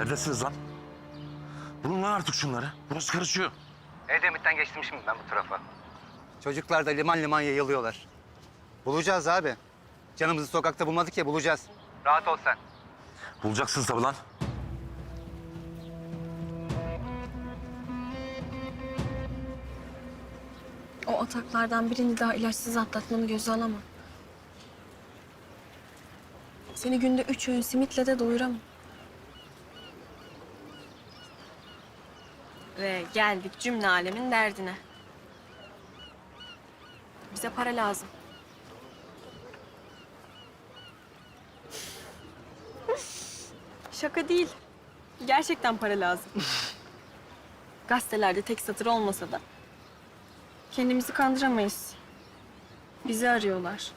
Neredesiniz lan? Bulun lan artık şunları. Burası karışıyor. Edemit'ten geçtim şimdi ben bu tarafa. Çocuklar da liman liman yayılıyorlar. Bulacağız abi. Canımızı sokakta bulmadık ya bulacağız. Rahat ol sen. Bulacaksınız tabii lan. O ataklardan birini daha ilaçsız atlatmanı göze alamam. Seni günde üç öğün simitle de doyuramam. Ve geldik cümle alemin derdine. Bize para lazım. Şaka değil. Gerçekten para lazım. Gazetelerde tek satır olmasa da kendimizi kandıramayız. Bizi arıyorlar.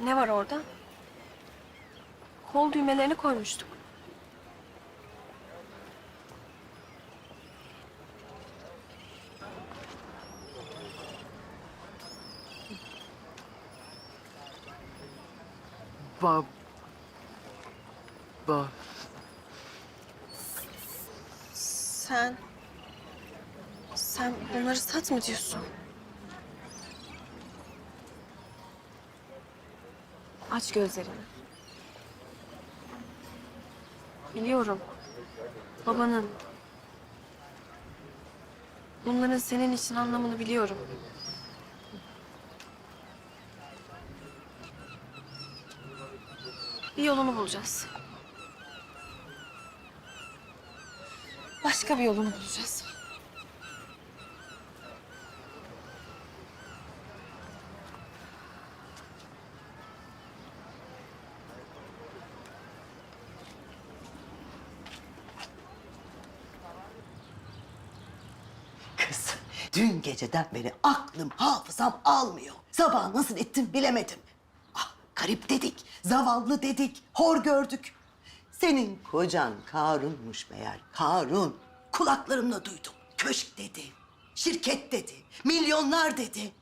Ne var orada? Kol düğmelerini koymuştuk. Ba... Ba... Sen... Sen bunları sat mı diyorsun? Aç gözlerini. Biliyorum. Babanın... Bunların senin için anlamını biliyorum. Bir yolunu bulacağız. Başka bir yolunu bulacağız. Kız, dün geceden beri aklım, hafızam almıyor. Sabah nasıl ettim bilemedim. Ah, garip dedik, zavallı dedik, hor gördük. Senin kocan Karun'muş meğer, Karun. Kulaklarımla duydum. Köşk dedi, şirket dedi, milyonlar dedi.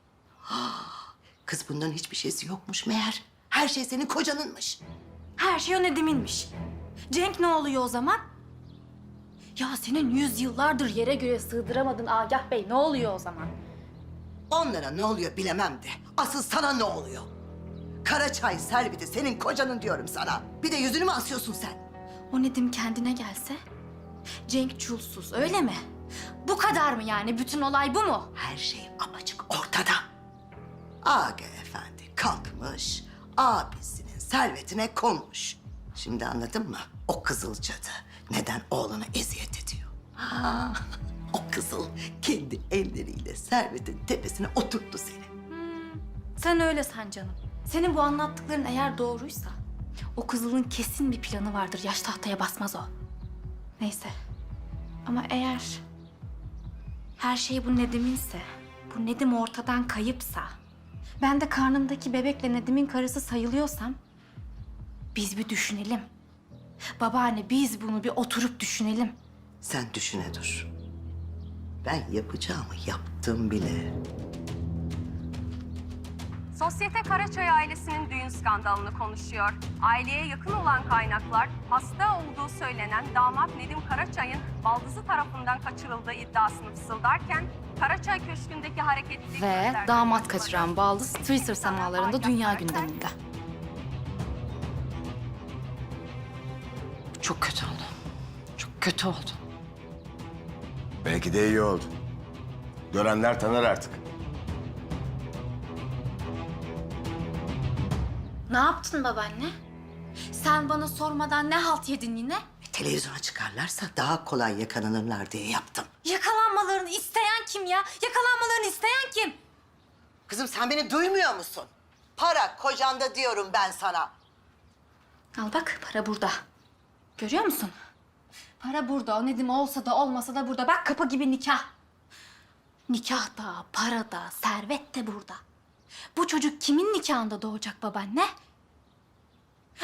Ah, kız bunların hiçbir şeysi yokmuş meğer. Her şey senin kocanınmış. Her şey o Nedim'inmiş. Cenk ne oluyor o zaman? Ya senin yüzyıllardır yere göğe sığdıramadın Agah Bey ne oluyor o zaman? Onlara ne oluyor bilemem de. Asıl sana ne oluyor? Karaçay Servet'i senin kocanın diyorum sana. Bir de yüzünü mü asıyorsun sen? O Nedim kendine gelse Cenk çulsuz öyle mi? Bu kadar mı yani? Bütün olay bu mu? Her şey apaçık ortada. Aga efendi kalkmış, abisinin servetine konmuş. Şimdi anladın mı? O kızıl cadı neden oğluna eziyet ediyor? Ha, o kızıl kendi elleriyle servetin tepesine oturttu seni. Sen öyle san canım. Senin bu anlattıkların eğer doğruysa o kızılın kesin bir planı vardır. Yaş tahtaya basmaz o. Neyse. Ama eğer her şey bu Nedim'inse, bu Nedim ortadan kayıpsa, ben de karnımdaki bebekle Nedim'in karısı sayılıyorsam, biz bir düşünelim. Babaanne biz bunu bir oturup düşünelim. Sen düşüne dur. Ben yapacağımı yaptım bile. Sosyete Karaçay ailesinin düğün skandalını konuşuyor. Aileye yakın olan kaynaklar hasta olduğu söylenen damat Nedim Karaçay'ın baldızı tarafından kaçırıldığı iddiasını fısıldarken Karaçay Köşkü'ndeki hareketlilik Ve damat kaçıran baldız Twitter semalarında dünya gündeminde. Çok kötü oldu. Çok kötü oldu. Belki de iyi oldu. Görenler tanır artık. Ne yaptın babaanne? Sen bana sormadan ne halt yedin yine? Televizyona çıkarlarsa daha kolay yakalanırlar diye yaptım. Yakalanmalarını isteyen kim ya? Yakalanmalarını isteyen kim? Kızım sen beni duymuyor musun? Para kocanda diyorum ben sana. Al bak para burada. Görüyor musun? Para burada. O Nedim olsa da olmasa da burada. Bak kapı gibi nikah. Nikah da, para da, servet de burada. Bu çocuk kimin nikahında doğacak babaanne?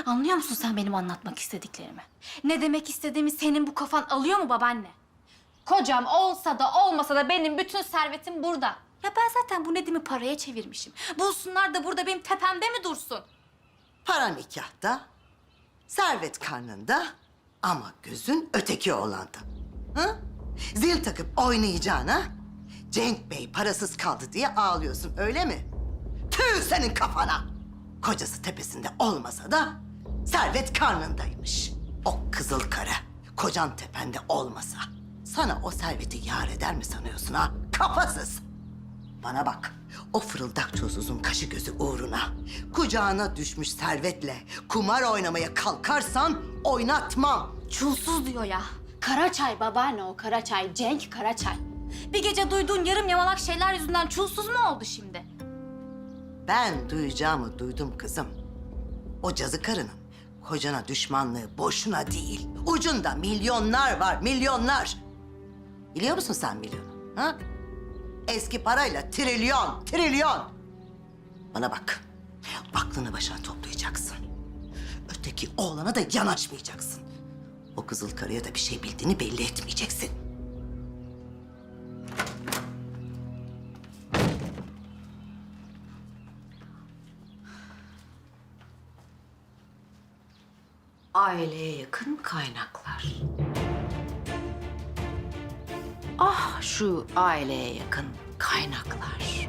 Anlıyor musun sen benim anlatmak istediklerimi? Ne demek istediğimi senin bu kafan alıyor mu babaanne? Kocam olsa da olmasa da benim bütün servetim burada. Ya ben zaten bu Nedim'i paraya çevirmişim. Bulsunlar da burada benim tepemde mi dursun? Para nikahta, servet karnında ama gözün öteki oğlanda. Hı? Zil takıp oynayacağına Cenk Bey parasız kaldı diye ağlıyorsun öyle mi? Tüh senin kafana! Kocası tepesinde olmasa da servet karnındaymış. O kızıl kara kocan tepende olmasa sana o serveti yar eder mi sanıyorsun ha? Kafasız! Bana bak, o fırıldak çozuzun kaşı gözü uğruna kucağına düşmüş servetle kumar oynamaya kalkarsan oynatmam. Çulsuz diyor ya. Karaçay babaanne o Karaçay. Cenk Karaçay. Bir gece duyduğun yarım yamalak şeyler yüzünden çulsuz mu oldu şimdi? Ben duyacağımı duydum kızım. O cazı karının kocana düşmanlığı boşuna değil. Ucunda milyonlar var, milyonlar. Biliyor musun sen milyonu? Ha? Eski parayla trilyon, trilyon. Bana bak, aklını başına toplayacaksın. Öteki oğlana da yanaşmayacaksın. O kızıl karıya da bir şey bildiğini belli etmeyeceksin. Aileye yakın kaynaklar. Şu aileye yakın kaynaklar.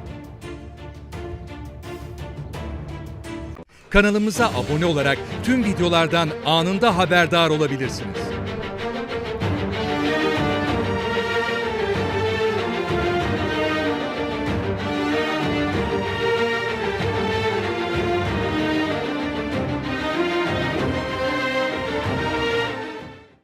Kanalımıza abone olarak tüm videolardan anında haberdar olabilirsiniz.